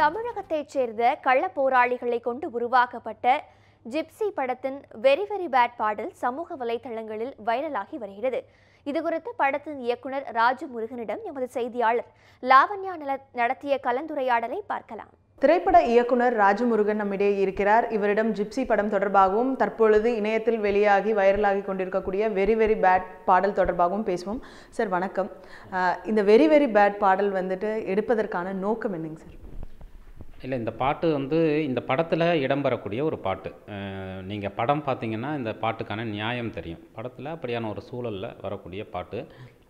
தமிழகத்தைச் சேர்ந்த கள்ள போராளிகளை கொண்டு உருவாக்கப்பட்ட ஜிப்சி படத்தின் வெரி வெரி பேட் பாடல் சமூக வலைதளங்களில் வைரலாகி வருகிறது. இதுகுறித்து படத்தின் இயக்குனர் ராஜு முருகனிடம் எமது செய்தியாளர் லாவண்யா நடத்திய கலந்துரையாடலை பார்க்கலாம். திரைப்பட இயக்குனர் ராஜமுருகன் நம்மிடையே இருக்கிறார். இவரிடம் ஜிப்சி படம் தொடர்பாகவும் தற்பொழுது இணையத்தில் வெளியாகி வைரலாகி கொண்டிருக்கக்கூடிய வெரி வெரி பேட் பாடல் தொடர்பாகவும் பேசுவோம். சார் வணக்கம். இந்த வெரி வெரி பேட் பாடல் வந்துட்டு எடுப்பதற்கான நோக்கம் என்னங்க சார்? இல்லை இந்த பாட்டு வந்து இந்த படத்தில் இடம்பெறக்கூடிய ஒரு பாட்டு. நீங்கள் படம் பார்த்தீங்கன்னா இந்த பாட்டுக்கான நியாயம் தெரியும். படத்தில் அப்படியான ஒரு சூழலில் வரக்கூடிய பாட்டு.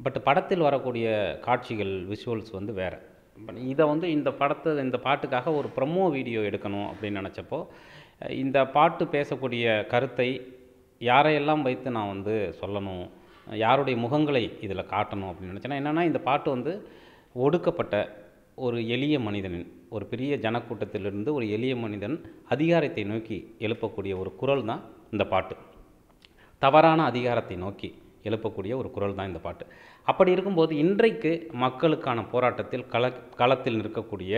பட் படத்தில் வரக்கூடிய காட்சிகள் விஷுவல்ஸ் வந்து வேறு. இதை வந்து இந்த படத்தை இந்த பாட்டுக்காக ஒரு ப்ரொமோ வீடியோ எடுக்கணும் அப்படின்னு நினச்சப்போ இந்த பாட்டு பேசக்கூடிய கருத்தை யாரையெல்லாம் வைத்து நான் வந்து சொல்லணும் யாருடைய முகங்களை இதில் காட்டணும் அப்படின்னு நினச்சேன்னா என்னென்னா இந்த பாட்டு வந்து ஒடுக்கப்பட்ட ஒரு எளிய மனிதனின் ஒரு பெரிய ஜனக்கூட்டத்திலிருந்து ஒரு எளிய மனிதன் அதிகாரத்தை நோக்கி எழுப்பக்கூடிய ஒரு குரல் தான் இந்த பாட்டு. தவறான அதிகாரத்தை நோக்கி எழுப்பக்கூடிய ஒரு குரல் தான் இந்த பாட்டு. அப்படி இருக்கும்போது இன்றைக்கு மக்களுக்கான போராட்டத்தில் கள களத்தில் நிற்கக்கூடிய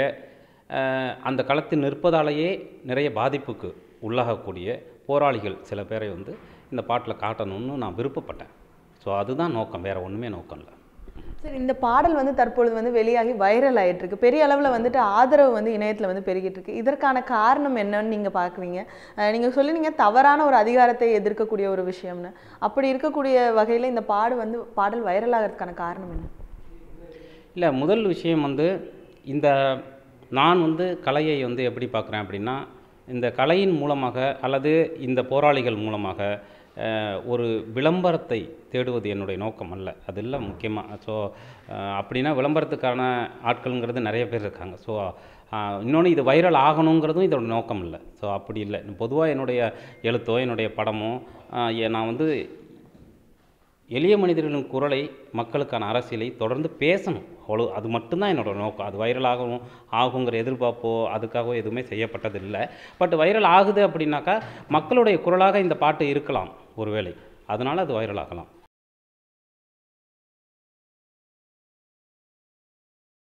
அந்த களத்தில் நிற்பதாலேயே நிறைய பாதிப்புக்கு உள்ளாகக்கூடிய போராளிகள் சில பேரை வந்து இந்த பாட்டில் காட்டணும்னு நான் விருப்பப்பட்டேன். ஸோ அதுதான் நோக்கம் வேறு ஒன்றுமே நோக்கம் இல்லை. சார் இந்த பாடல் வந்து தற்பொழுது வந்து வெளியாகி வைரல் ஆயிட்டு இருக்கு பெரிய அளவில் வந்துட்டு ஆதரவு வந்து இணையத்தில் வந்து பெருகிட்டு இருக்கு இதற்கான காரணம் என்னன்னு நீங்கள் பார்க்குறீங்க. நீங்கள் சொல்லினீங்க தவறான ஒரு அதிகாரத்தை எதிர்க்கக்கூடிய ஒரு விஷயம்னு. அப்படி இருக்கக்கூடிய வகையில் இந்த பாடு வந்து பாடல் வைரல் ஆகிறதுக்கான காரணம் என்ன? இல்லை முதல் விஷயம் வந்து இந்த நான் வந்து கலையை வந்து எப்படி பார்க்குறேன் அப்படின்னா இந்த கலையின் மூலமாக அல்லது இந்த போராளிகள் மூலமாக ஒரு விளம்பரத்தை தேடுவது என்னுடைய நோக்கம் அல்ல. அது இல்லை முக்கியமாக ஸோ அப்படின்னா விளம்பரத்துக்கான ஆட்கள்ங்கிறது நிறைய பேர் இருக்காங்க. ஸோ இன்னொன்று இது வைரல் ஆகணுங்கிறதும் இதோட நோக்கம் இல்லை. ஸோ அப்படி இல்லை. பொதுவாக என்னுடைய எழுத்தோ என்னுடைய படமோ ஏ- நான் வந்து எளிய மனிதர்களின் குரலை மக்களுக்கான அரசியலை தொடர்ந்து பேசணும். அவ்வளோ அது மட்டும்தான் என்னோடய நோக்கம். அது வைரல் ஆகும் ஆகுங்கிற எதிர்பார்ப்போ அதுக்காகவோ எதுவுமே செய்யப்பட்டது இல்லை பட் வைரல் ஆகுது அப்படின்னாக்கா மக்களுடைய குரலாக இந்த பாட்டு இருக்கலாம் ஒருவேளை. அதனால் அது வைரல் ஆகலாம்.